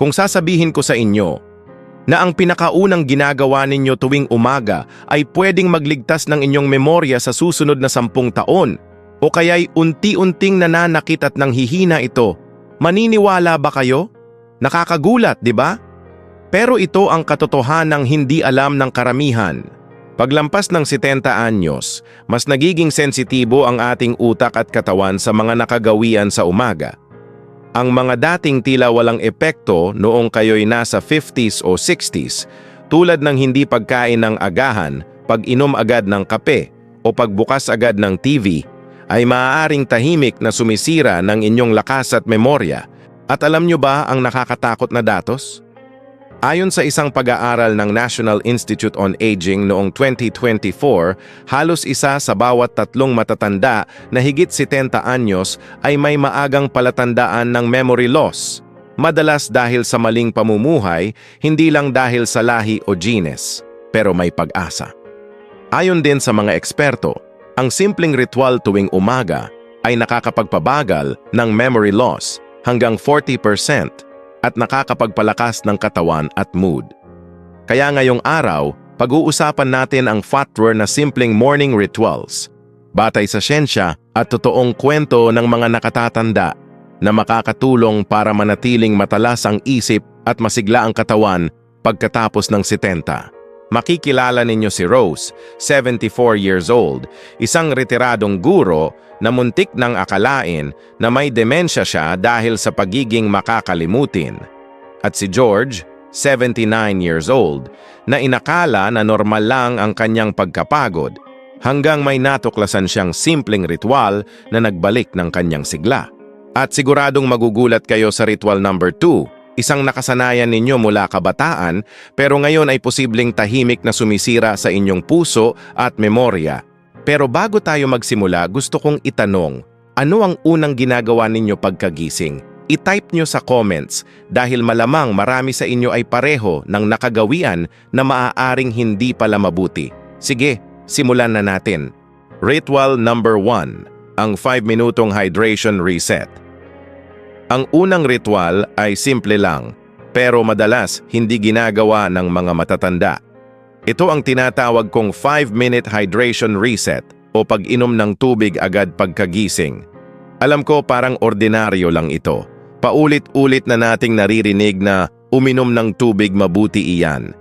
Kung sasabihin ko sa inyo na ang pinakaunang ginagawa ninyo tuwing umaga ay pwedeng magligtas ng inyong memorya sa susunod na sampung taon o kaya'y unti-unting nananakit at nanghihina ito, maniniwala ba kayo? Nakakagulat, di ba? Pero ito ang katotohanang hindi alam ng karamihan. Paglampas ng 70 anyos, mas nagiging sensitibo ang ating utak at katawan sa mga nakagawian sa umaga. Ang mga dating tila walang epekto noong kayo'y nasa 50s o 60s, tulad ng hindi pagkain ng agahan, pag-inom agad ng kape, o pagbukas agad ng TV, ay maaaring tahimik na sumisira ng inyong lakas at memorya. At alam nyo ba ang nakakatakot na datos? Ayon sa isang pag-aaral ng National Institute on Aging noong 2024, halos isa sa bawat tatlong matatanda na higit 70 anyos ay may maagang palatandaan ng memory loss. Madalas dahil sa maling pamumuhay, hindi lang dahil sa lahi o genes, pero may pag-asa. Ayon din sa mga eksperto, ang simpleng ritual tuwing umaga ay nakakapagpabagal ng memory loss hanggang 40% at nakakapagpalakas ng katawan at mood. Kaya ngayong araw, pag-uusapan natin ang FATWER na simpleng morning rituals, batay sa siyensya at totoong kwento ng mga nakatatanda na makakatulong para manatiling matalas ang isip at masigla ang katawan pagkatapos ng 70. Makikilala ninyo si Rose, 74 years old, isang retiradong guro na muntik ng akalain na may demensya siya dahil sa pagiging makakalimutin. At si George, 79 years old, na inakala na normal lang ang kanyang pagkapagod hanggang may natuklasan siyang simpleng ritual na nagbalik ng kanyang sigla. At siguradong magugulat kayo sa ritual number 2 Isang nakasanayan ninyo mula kabataan pero ngayon ay posibleng tahimik na sumisira sa inyong puso at memorya. Pero bago tayo magsimula, gusto kong itanong, ano ang unang ginagawa ninyo pagkagising? I-type nyo sa comments dahil malamang marami sa inyo ay pareho ng nakagawian na maaaring hindi pala mabuti. Sige, simulan na natin. Ritual number 1, ang 5 minutong hydration reset. Ang unang ritual ay simple lang, pero madalas hindi ginagawa ng mga matatanda. Ito ang tinatawag kong 5-minute hydration reset o pag-inom ng tubig agad pagkagising. Alam ko parang ordinaryo lang ito. Paulit-ulit na nating naririnig na uminom ng tubig mabuti iyan.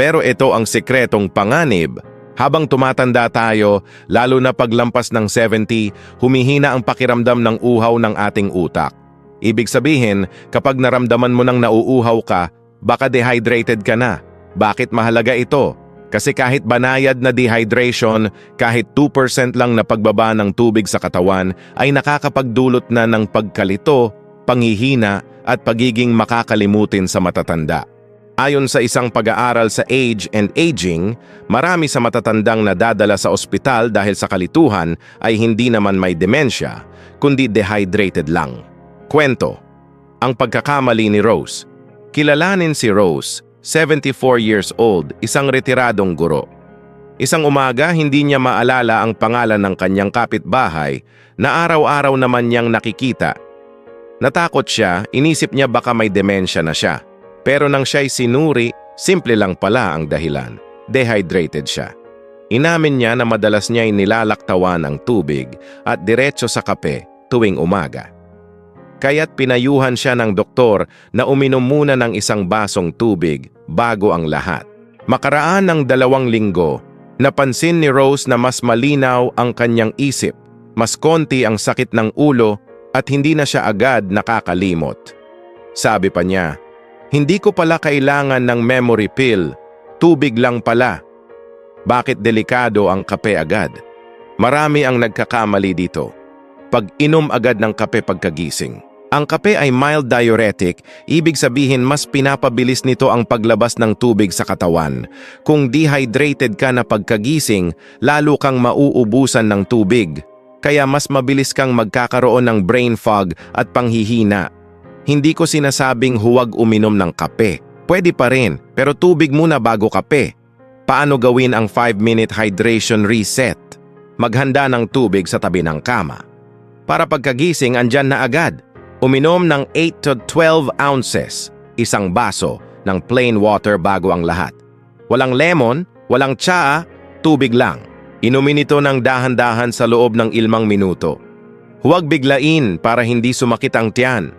Pero ito ang sekretong panganib. Habang tumatanda tayo, lalo na paglampas ng 70, humihina ang pakiramdam ng uhaw ng ating utak. Ibig sabihin, kapag naramdaman mo nang nauuhaw ka, baka dehydrated ka na. Bakit mahalaga ito? Kasi kahit banayad na dehydration, kahit 2% lang na pagbaba ng tubig sa katawan ay nakakapagdulot na ng pagkalito, panghihina at pagiging makakalimutin sa matatanda. Ayon sa isang pag-aaral sa Age and Aging, marami sa matatandang nadadala sa ospital dahil sa kalituhan ay hindi naman may demensya, kundi dehydrated lang. Kwento, ang pagkakamali ni Rose. Kilalanin si Rose, 74 years old, isang retiradong guro. Isang umaga, hindi niya maalala ang pangalan ng kanyang kapitbahay na araw-araw naman niyang nakikita. Natakot siya, inisip niya baka may demensya na siya. Pero nang siya'y sinuri, simple lang pala ang dahilan. Dehydrated siya. Inamin niya na madalas niya'y nilalaktawan ng tubig at diretso sa kape tuwing umaga kaya't pinayuhan siya ng doktor na uminom muna ng isang basong tubig bago ang lahat. Makaraan ng dalawang linggo, napansin ni Rose na mas malinaw ang kanyang isip, mas konti ang sakit ng ulo at hindi na siya agad nakakalimot. Sabi pa niya, hindi ko pala kailangan ng memory pill, tubig lang pala. Bakit delikado ang kape agad? Marami ang nagkakamali dito. Pag-inom agad ng kape pagkagising. Ang kape ay mild diuretic, ibig sabihin mas pinapabilis nito ang paglabas ng tubig sa katawan. Kung dehydrated ka na pagkagising, lalo kang mauubusan ng tubig. Kaya mas mabilis kang magkakaroon ng brain fog at panghihina. Hindi ko sinasabing huwag uminom ng kape. Pwede pa rin, pero tubig muna bago kape. Paano gawin ang 5-minute hydration reset? Maghanda ng tubig sa tabi ng kama. Para pagkagising, andyan na agad Uminom ng 8 to 12 ounces. isang baso ng plain water bago ang lahat. Walang lemon, walang tsaa, tubig lang. Inumin ito ng dahan-dahan sa loob ng ilmang minuto. Huwag biglain para hindi sumakit ang tiyan.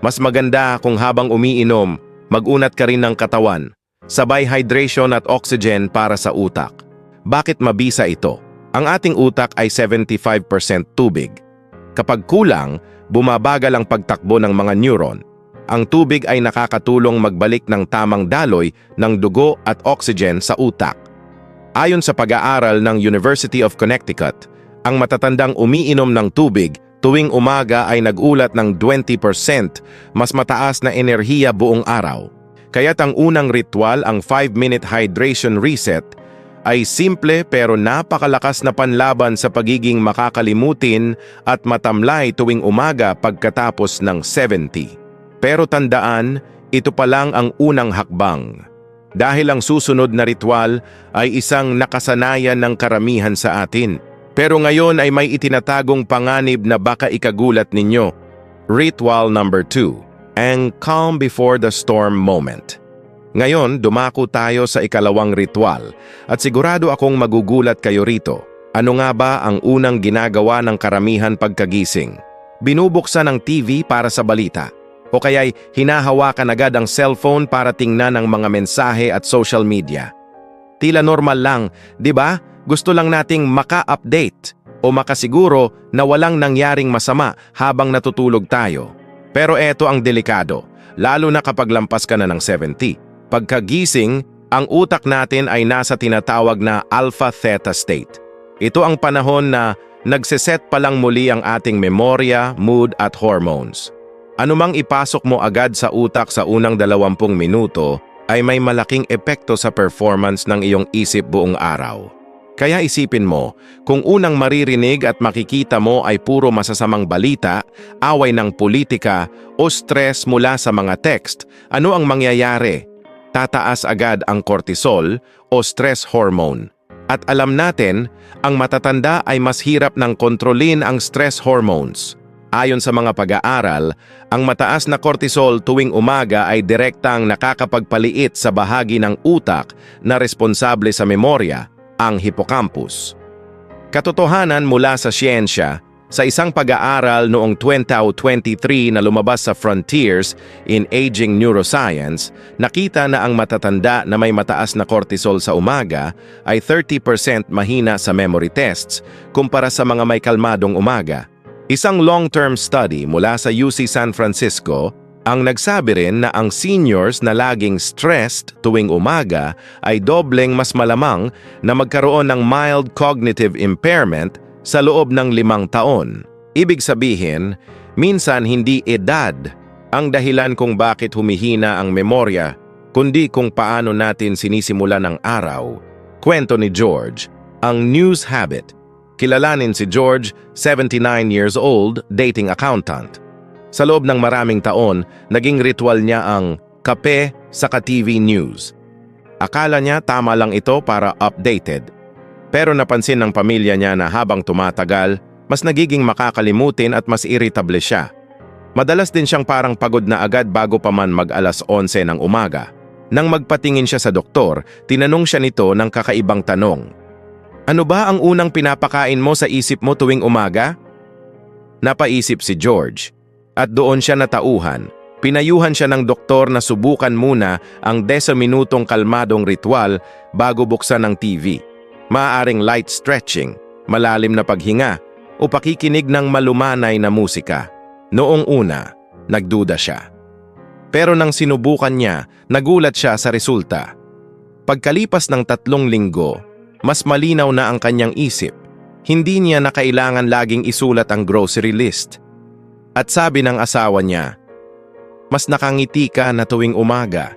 Mas maganda kung habang umiinom, magunat ka rin ng katawan. Sabay hydration at oxygen para sa utak. Bakit mabisa ito? Ang ating utak ay 75% tubig. Kapag kulang, bumabagal ang pagtakbo ng mga neuron. Ang tubig ay nakakatulong magbalik ng tamang daloy ng dugo at oxygen sa utak. Ayon sa pag-aaral ng University of Connecticut, ang matatandang umiinom ng tubig tuwing umaga ay nagulat ng 20% mas mataas na enerhiya buong araw. Kaya't ang unang ritual, ang 5-minute hydration reset, ay simple pero napakalakas na panlaban sa pagiging makakalimutin at matamlay tuwing umaga pagkatapos ng 70. Pero tandaan, ito pa lang ang unang hakbang. Dahil ang susunod na ritual ay isang nakasanayan ng karamihan sa atin. Pero ngayon ay may itinatagong panganib na baka ikagulat ninyo. Ritual number 2, ang calm before the storm moment. Ngayon, dumako tayo sa ikalawang ritual at sigurado akong magugulat kayo rito. Ano nga ba ang unang ginagawa ng karamihan pagkagising? Binubuksan ang TV para sa balita o kaya'y hinahawakan agad ang cellphone para tingnan ang mga mensahe at social media. Tila normal lang, di ba? Gusto lang nating maka-update o makasiguro na walang nangyaring masama habang natutulog tayo. Pero eto ang delikado, lalo na kapag lampas ka na ng 70. Pagkagising, ang utak natin ay nasa tinatawag na alpha-theta state. Ito ang panahon na nagseset pa lang muli ang ating memorya, mood at hormones. Anumang ipasok mo agad sa utak sa unang 20 minuto ay may malaking epekto sa performance ng iyong isip buong araw. Kaya isipin mo, kung unang maririnig at makikita mo ay puro masasamang balita, away ng politika o stress mula sa mga text, ano ang mangyayari? Tataas agad ang cortisol o stress hormone. At alam natin, ang matatanda ay mas hirap ng kontrolin ang stress hormones. Ayon sa mga pag-aaral, ang mataas na cortisol tuwing umaga ay direktang nakakapagpaliit sa bahagi ng utak na responsable sa memorya, ang hippocampus. Katotohanan mula sa siyensya, sa isang pag-aaral noong 2023 na lumabas sa Frontiers in Aging Neuroscience, nakita na ang matatanda na may mataas na cortisol sa umaga ay 30% mahina sa memory tests kumpara sa mga may kalmadong umaga. Isang long-term study mula sa UC San Francisco ang nagsabi rin na ang seniors na laging stressed tuwing umaga ay dobleng mas malamang na magkaroon ng mild cognitive impairment sa loob ng limang taon. Ibig sabihin, minsan hindi edad ang dahilan kung bakit humihina ang memorya, kundi kung paano natin sinisimula ng araw. Kwento ni George, ang news habit. Kilalanin si George, 79 years old, dating accountant. Sa loob ng maraming taon, naging ritual niya ang kape sa ka-TV News. Akala niya tama lang ito para updated. Pero napansin ng pamilya niya na habang tumatagal, mas nagiging makakalimutin at mas irritable siya. Madalas din siyang parang pagod na agad bago pa man mag alas 11 ng umaga. Nang magpatingin siya sa doktor, tinanong siya nito ng kakaibang tanong. Ano ba ang unang pinapakain mo sa isip mo tuwing umaga? Napaisip si George. At doon siya natauhan. Pinayuhan siya ng doktor na subukan muna ang 10 minutong kalmadong ritual bago buksan ng TV. Maaaring light stretching, malalim na paghinga, o pakikinig ng malumanay na musika. Noong una, nagduda siya. Pero nang sinubukan niya, nagulat siya sa resulta. Pagkalipas ng tatlong linggo, mas malinaw na ang kanyang isip. Hindi niya na kailangan laging isulat ang grocery list. At sabi ng asawa niya, mas nakangiti ka na tuwing umaga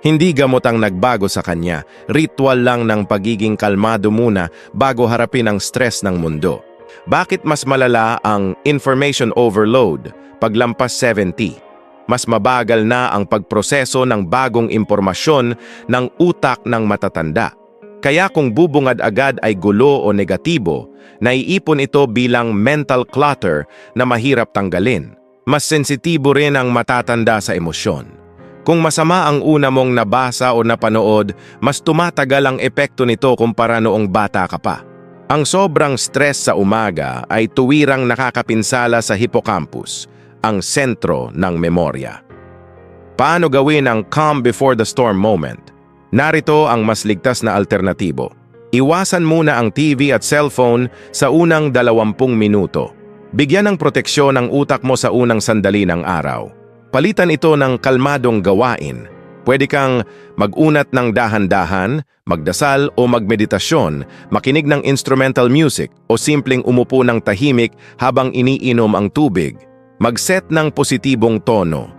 hindi gamot ang nagbago sa kanya, ritual lang ng pagiging kalmado muna bago harapin ang stress ng mundo. Bakit mas malala ang information overload paglampas 70? Mas mabagal na ang pagproseso ng bagong impormasyon ng utak ng matatanda. Kaya kung bubungad agad ay gulo o negatibo, naiipon ito bilang mental clutter na mahirap tanggalin. Mas sensitibo rin ang matatanda sa emosyon Kung masama ang una mong nabasa o napanood, mas tumatagal ang epekto nito kumpara noong bata ka pa. Ang sobrang stress sa umaga ay tuwirang nakakapinsala sa hippocampus, ang sentro ng memorya. Paano gawin ang calm before the storm moment? Narito ang mas ligtas na alternatibo. Iwasan muna ang TV at cellphone sa unang 20 minuto. Bigyan ng proteksyon ang utak mo sa unang sandali ng araw. Palitan ito ng kalmadong gawain. Pwede kang mag-unat ng dahan-dahan, magdasal o magmeditasyon, makinig ng instrumental music o simpleng umupo ng tahimik habang iniinom ang tubig. Mag-set ng positibong tono.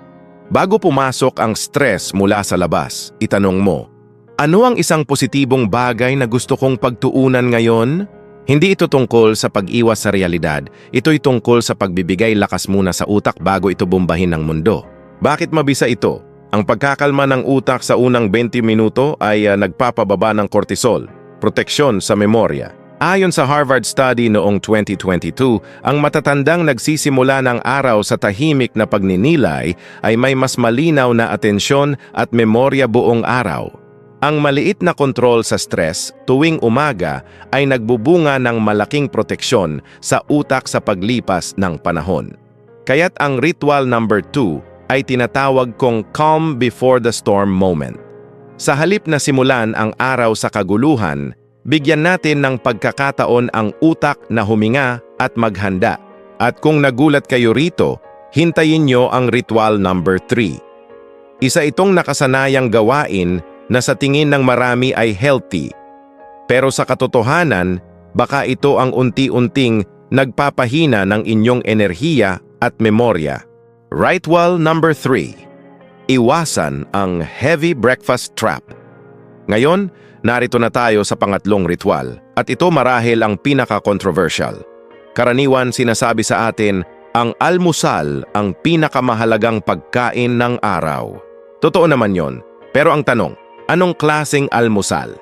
Bago pumasok ang stress mula sa labas, itanong mo, ano ang isang positibong bagay na gusto kong pagtuunan ngayon? Hindi ito tungkol sa pag-iwas sa realidad, ito'y tungkol sa pagbibigay lakas muna sa utak bago ito bombahin ng mundo. Bakit mabisa ito? Ang pagkakalma ng utak sa unang 20 minuto ay ah, nagpapababa ng cortisol, proteksyon sa memorya. Ayon sa Harvard study noong 2022, ang matatandang nagsisimula ng araw sa tahimik na pagninilay ay may mas malinaw na atensyon at memorya buong araw. Ang maliit na kontrol sa stress tuwing umaga ay nagbubunga ng malaking proteksyon sa utak sa paglipas ng panahon. Kaya't ang ritual number 2 ay tinatawag kong calm before the storm moment. Sa halip na simulan ang araw sa kaguluhan, bigyan natin ng pagkakataon ang utak na huminga at maghanda. At kung nagulat kayo rito, hintayin nyo ang ritual number 3. Isa itong nakasanayang gawain na sa tingin ng marami ay healthy. Pero sa katotohanan, baka ito ang unti-unting nagpapahina ng inyong enerhiya at memorya. Ritual number 3. Iwasan ang heavy breakfast trap. Ngayon, narito na tayo sa pangatlong ritual at ito marahil ang pinaka-controversial. Karaniwan sinasabi sa atin, ang almusal ang pinakamahalagang pagkain ng araw. Totoo naman yon, pero ang tanong, Anong klaseng almusal?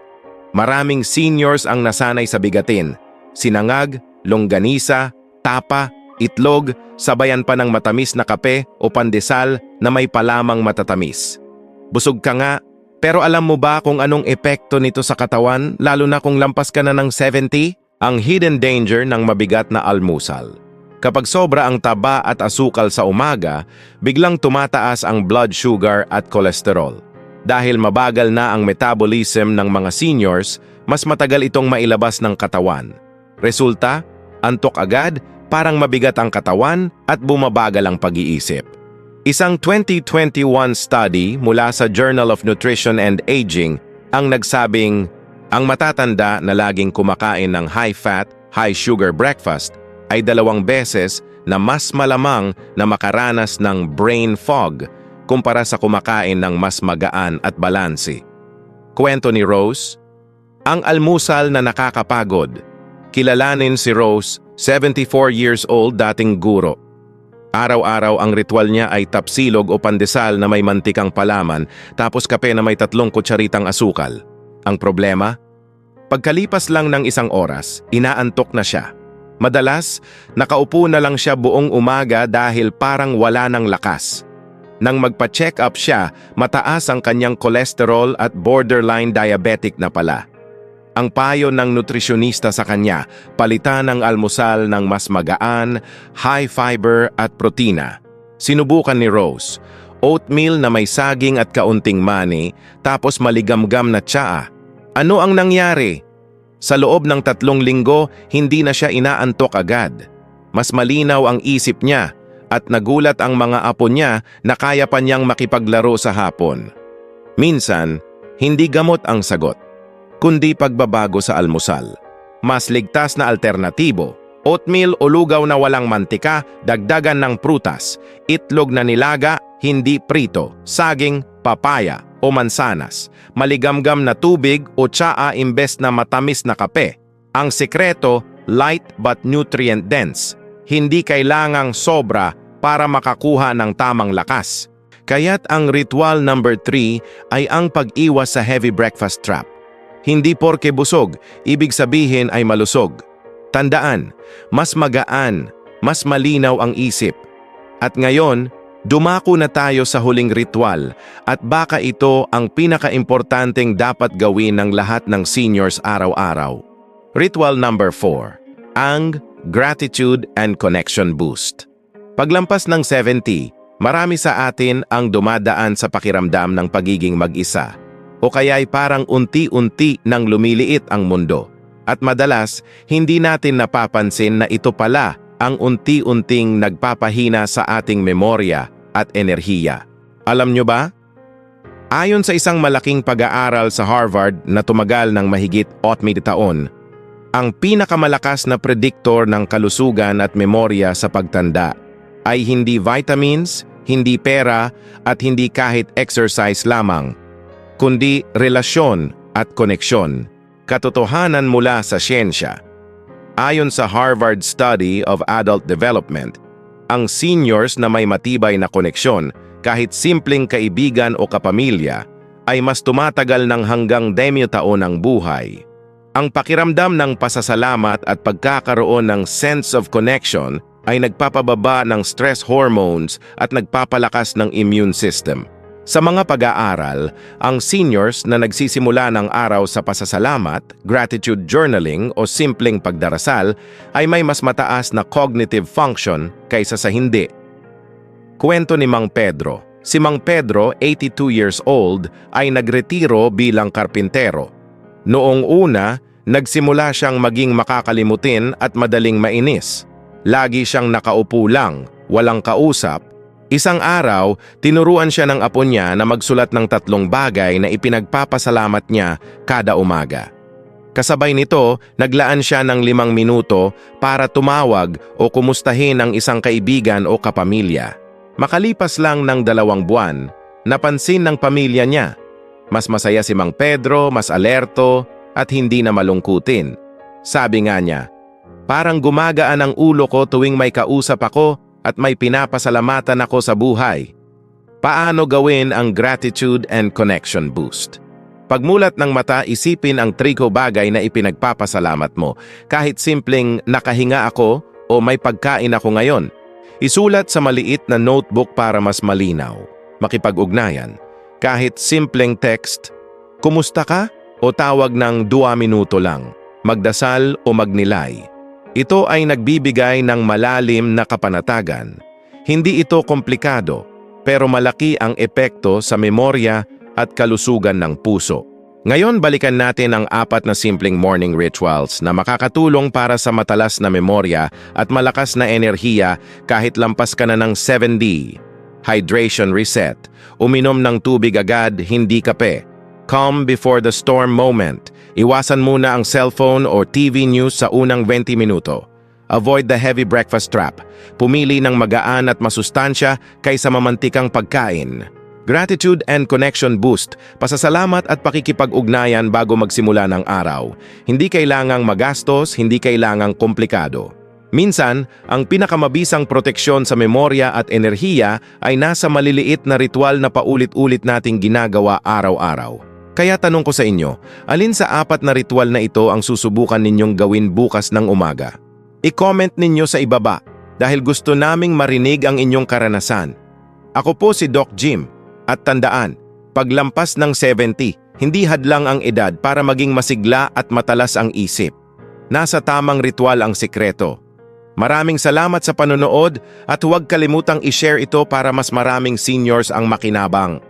Maraming seniors ang nasanay sa bigatin. Sinangag, longganisa, tapa, itlog, sabayan pa ng matamis na kape o pandesal na may palamang matatamis. Busog ka nga, pero alam mo ba kung anong epekto nito sa katawan lalo na kung lampas ka na ng 70? Ang hidden danger ng mabigat na almusal. Kapag sobra ang taba at asukal sa umaga, biglang tumataas ang blood sugar at kolesterol. Dahil mabagal na ang metabolism ng mga seniors, mas matagal itong mailabas ng katawan. Resulta, antok agad, parang mabigat ang katawan at bumabagal ang pag-iisip. Isang 2021 study mula sa Journal of Nutrition and Aging ang nagsabing ang matatanda na laging kumakain ng high-fat, high-sugar breakfast ay dalawang beses na mas malamang na makaranas ng brain fog kumpara sa kumakain ng mas magaan at balansi. Kwento ni Rose, ang almusal na nakakapagod. Kilalanin si Rose, 74 years old dating guro. Araw-araw ang ritual niya ay tapsilog o pandesal na may mantikang palaman tapos kape na may tatlong kutsaritang asukal. Ang problema? Pagkalipas lang ng isang oras, inaantok na siya. Madalas, nakaupo na lang siya buong umaga dahil parang wala ng lakas. Nang magpa-check up siya, mataas ang kanyang cholesterol at borderline diabetic na pala. Ang payo ng nutrisyonista sa kanya, palitan ang almusal ng mas magaan, high fiber at protina. Sinubukan ni Rose, oatmeal na may saging at kaunting mani, tapos maligamgam na tsaa. Ano ang nangyari? Sa loob ng tatlong linggo, hindi na siya inaantok agad. Mas malinaw ang isip niya at nagulat ang mga apo niya na kaya pa niyang makipaglaro sa hapon. Minsan, hindi gamot ang sagot, kundi pagbabago sa almusal. Mas ligtas na alternatibo, oatmeal o lugaw na walang mantika, dagdagan ng prutas, itlog na nilaga, hindi prito, saging, papaya o mansanas, maligamgam na tubig o tsaa imbes na matamis na kape. Ang sekreto, light but nutrient dense. Hindi kailangang sobra para makakuha ng tamang lakas. Kaya't ang ritual number 3 ay ang pag-iwas sa heavy breakfast trap. Hindi porke busog, ibig sabihin ay malusog. Tandaan, mas magaan, mas malinaw ang isip. At ngayon, Dumako na tayo sa huling ritual at baka ito ang pinakaimportanteng dapat gawin ng lahat ng seniors araw-araw. Ritual number 4, ang Gratitude and Connection Boost. Paglampas ng 70, marami sa atin ang dumadaan sa pakiramdam ng pagiging mag-isa o kaya'y parang unti-unti nang lumiliit ang mundo. At madalas, hindi natin napapansin na ito pala ang unti-unting nagpapahina sa ating memorya at enerhiya. Alam nyo ba? Ayon sa isang malaking pag-aaral sa Harvard na tumagal ng mahigit 80 taon, ang pinakamalakas na prediktor ng kalusugan at memorya sa pagtanda ay hindi vitamins, hindi pera at hindi kahit exercise lamang, kundi relasyon at koneksyon, katotohanan mula sa siyensya. Ayon sa Harvard Study of Adult Development, ang seniors na may matibay na koneksyon kahit simpleng kaibigan o kapamilya ay mas tumatagal ng hanggang demyo taon ang buhay. Ang pakiramdam ng pasasalamat at pagkakaroon ng sense of connection ay nagpapababa ng stress hormones at nagpapalakas ng immune system. Sa mga pag-aaral, ang seniors na nagsisimula ng araw sa pasasalamat, gratitude journaling o simpleng pagdarasal ay may mas mataas na cognitive function kaysa sa hindi. Kwento ni Mang Pedro. Si Mang Pedro, 82 years old, ay nagretiro bilang karpintero. Noong una, nagsimula siyang maging makakalimutin at madaling mainis. Lagi siyang nakaupo lang, walang kausap, Isang araw, tinuruan siya ng apo niya na magsulat ng tatlong bagay na ipinagpapasalamat niya kada umaga. Kasabay nito, naglaan siya ng limang minuto para tumawag o kumustahin ang isang kaibigan o kapamilya. Makalipas lang ng dalawang buwan, napansin ng pamilya niya. Mas masaya si Mang Pedro, mas alerto, at hindi na malungkutin. Sabi nga niya, parang gumagaan ang ulo ko tuwing may kausap ako at may pinapasalamatan ako sa buhay. Paano gawin ang gratitude and connection boost? Pagmulat ng mata, isipin ang triko bagay na ipinagpapasalamat mo. Kahit simpleng nakahinga ako o may pagkain ako ngayon. Isulat sa maliit na notebook para mas malinaw. Makipag-ugnayan. Kahit simpleng text, Kumusta ka? O tawag ng dua minuto lang. Magdasal o magnilay. Ito ay nagbibigay ng malalim na kapanatagan. Hindi ito komplikado, pero malaki ang epekto sa memorya at kalusugan ng puso. Ngayon balikan natin ang apat na simpleng morning rituals na makakatulong para sa matalas na memorya at malakas na enerhiya kahit lampas ka na ng 7D. Hydration reset. Uminom ng tubig agad, hindi kape. Calm before the storm moment. Iwasan muna ang cellphone or TV news sa unang 20 minuto. Avoid the heavy breakfast trap. Pumili ng magaan at masustansya kaysa mamantikang pagkain. Gratitude and connection boost, pasasalamat at pakikipag-ugnayan bago magsimula ng araw. Hindi kailangang magastos, hindi kailangang komplikado. Minsan, ang pinakamabisang proteksyon sa memorya at enerhiya ay nasa maliliit na ritual na paulit-ulit nating ginagawa araw-araw. Kaya tanong ko sa inyo, alin sa apat na ritual na ito ang susubukan ninyong gawin bukas ng umaga? I-comment ninyo sa ibaba dahil gusto naming marinig ang inyong karanasan. Ako po si Doc Jim at tandaan, paglampas ng 70, hindi hadlang ang edad para maging masigla at matalas ang isip. Nasa tamang ritual ang sikreto. Maraming salamat sa panonood at huwag kalimutang i-share ito para mas maraming seniors ang makinabang.